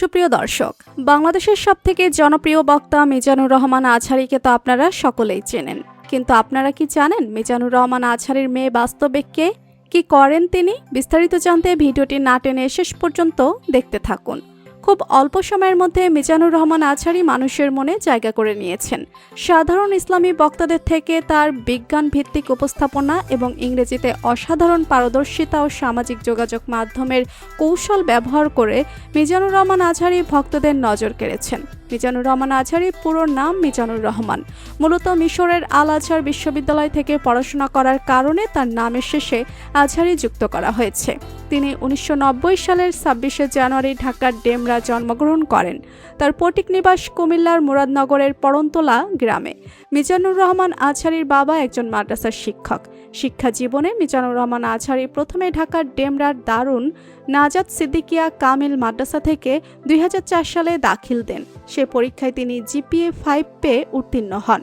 সুপ্রিয় দর্শক, বাংলাদেশের সবথেকে জনপ্রিয় বক্তা মিজানুর রহমান আছারিকে তো আপনারা সকলেই চেনেন। কিন্তু আপনারা কি জানেন মিজানুর রহমান আছারির মেয়ে বাস্তবে কে? কি করেন তিনি? বিস্তারিত জানতে ভিডিওটি না টেনে শেষ পর্যন্ত দেখতে থাকুন। খুব অল্প সময়ের মধ্যে মিজানুর রহমান আছারি মানুষের মনে জায়গা করে নিয়েছেন। সাধারণ ইসলামী বক্তাদের থেকে তার বিজ্ঞান ভিত্তিক উপস্থাপনা এবং ইংরেজিতে অসাধারণ পারদর্শিতা ও সামাজিক যোগাযোগ মাধ্যমের কৌশল ব্যবহার করে মিজানুর রহমান আছারি ভক্তদের নজর কেড়েছেন। মিজানুর রহমান আজহারির পুরো নাম মিজানুর রহমান। মূলত মিশরের আল আজহার বিশ্ববিদ্যালয় থেকে পড়াশোনা করার কারণে তার নামের শেষে আজহারি যুক্ত করা হয়েছে। তিনি উনিশশো নব্বই সালের ছাব্বিশে জানুয়ারি ঢাকার ডেমরা জন্মগ্রহণ করেন। তার পটিক নিবাস কুমিল্লার মুরাদনগরের পরন্তলা গ্রামে। মিজানুর রহমান আজহারির বাবা একজন মাদ্রাসার শিক্ষক। শিক্ষা জীবনে মিজানুর রহমান আজহারি প্রথমে ঢাকার ডেমরার দারুণ নাজাদ সিদ্দিকিয়া কামিল মাদ্রাসা থেকে দুই হাজার চার সালে দাখিল দেন। সে পরীক্ষায় তিনি জিপিএ ফাইভ পেয়ে উত্তীর্ণ হন।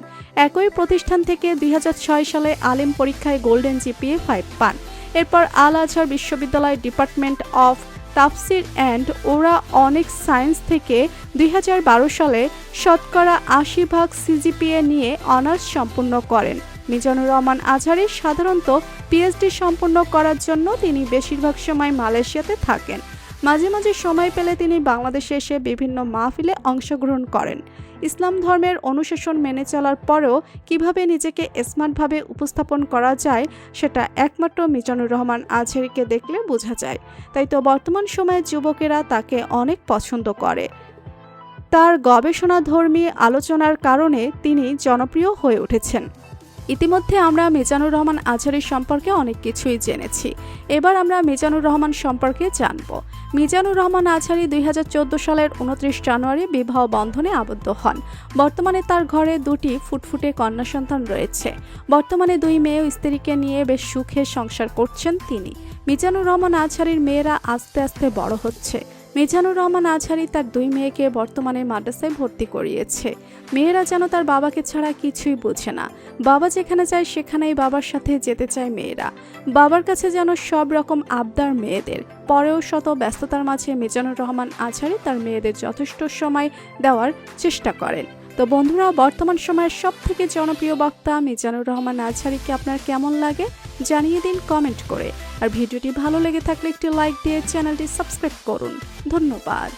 একই প্রতিষ্ঠান থেকে দুই হাজার ছয় সালে আলিম পরীক্ষায় গোল্ডেন জিপিএ ফাইভ পান। এরপর আল আজহার বিশ্ববিদ্যালয় ডিপার্টমেন্ট অফ তাফসির অ্যান্ড ওরা অনেক সায়েন্স থেকে দুই হাজার বারো সালে শতকরা আশি ভাগ সিজিপিএ নিয়ে অনার্স সম্পূর্ণ করেন। মিজানুর রহমান আজহারি সাধারণত পিএইচডি সম্পন্ন করার জন্য তিনি বেশিরভাগ সময় মালয়েশিয়াতে থাকেন। মাঝে মাঝে সময় পেলে তিনি বাংলাদেশে এসে বিভিন্ন মাহফিলে অংশগ্রহণ করেন। ইসলাম ধর্মের অনুশাসন মেনে চলার পরেও কীভাবে নিজেকে স্মার্টভাবে উপস্থাপন করা যায়, সেটা একমাত্র মিজানুর রহমান আজহারিকে দেখলে বোঝা যায়। তাই তো বর্তমান সময়ে যুবকেরা তাকে অনেক পছন্দ করে। তার গবেষণাধর্মী আলোচনার কারণে তিনি জনপ্রিয় হয়ে উঠেছেন। ইতিমধ্যে আমরা মিজানুর রহমান আজহারির সম্পর্কে অনেক কিছুই জেনেছি। এবার আমরা মিজানুর রহমান সম্পর্কে জানব। মিজানুর রহমান আজহারি দুই সালের উনত্রিশ জানুয়ারি বিবাহ বন্ধনে আবদ্ধ হন। বর্তমানে তার ঘরে দুটি ফুটফুটে কন্যা সন্তান রয়েছে। বর্তমানে দুই মেয়ে স্ত্রীকে নিয়ে বেশ সুখে সংসার করছেন তিনি। মিজানুর রহমান আজহারির মেয়েরা আস্তে আস্তে বড় হচ্ছে। মিজানুর রহমান আজহারি তার দুই মেয়েকে বর্তমানে মাদ্রাসায় ভর্তি করিয়েছে। মেয়েরা যেন তার বাবাকে ছাড়া কিছুই বোঝে না। বাবা যেখানে যায় সেখানেই বাবার সাথে যেতে চায় মেয়েরা। বাবার কাছে যেন সব রকম আবদার মেয়েদের। পরেও শত ব্যস্ততার মাঝে মিজানুর রহমান আজহারি তার মেয়েদের যথেষ্ট সময় দেওয়ার চেষ্টা করেন। তো বন্ধুরা, বর্তমান সময়ের সব থেকে জনপ্রিয় বক্তা মিজানুর রহমান আজহারিকে আপনার কেমন লাগে? জানিয়ে দিন কমেন্ট করে। আর ভিডিওটি ভালো লেগে থাকলে একটি লাইক দিয়ে চ্যানেলটি সাবস্ক্রাইব করুন। ধন্যবাদ।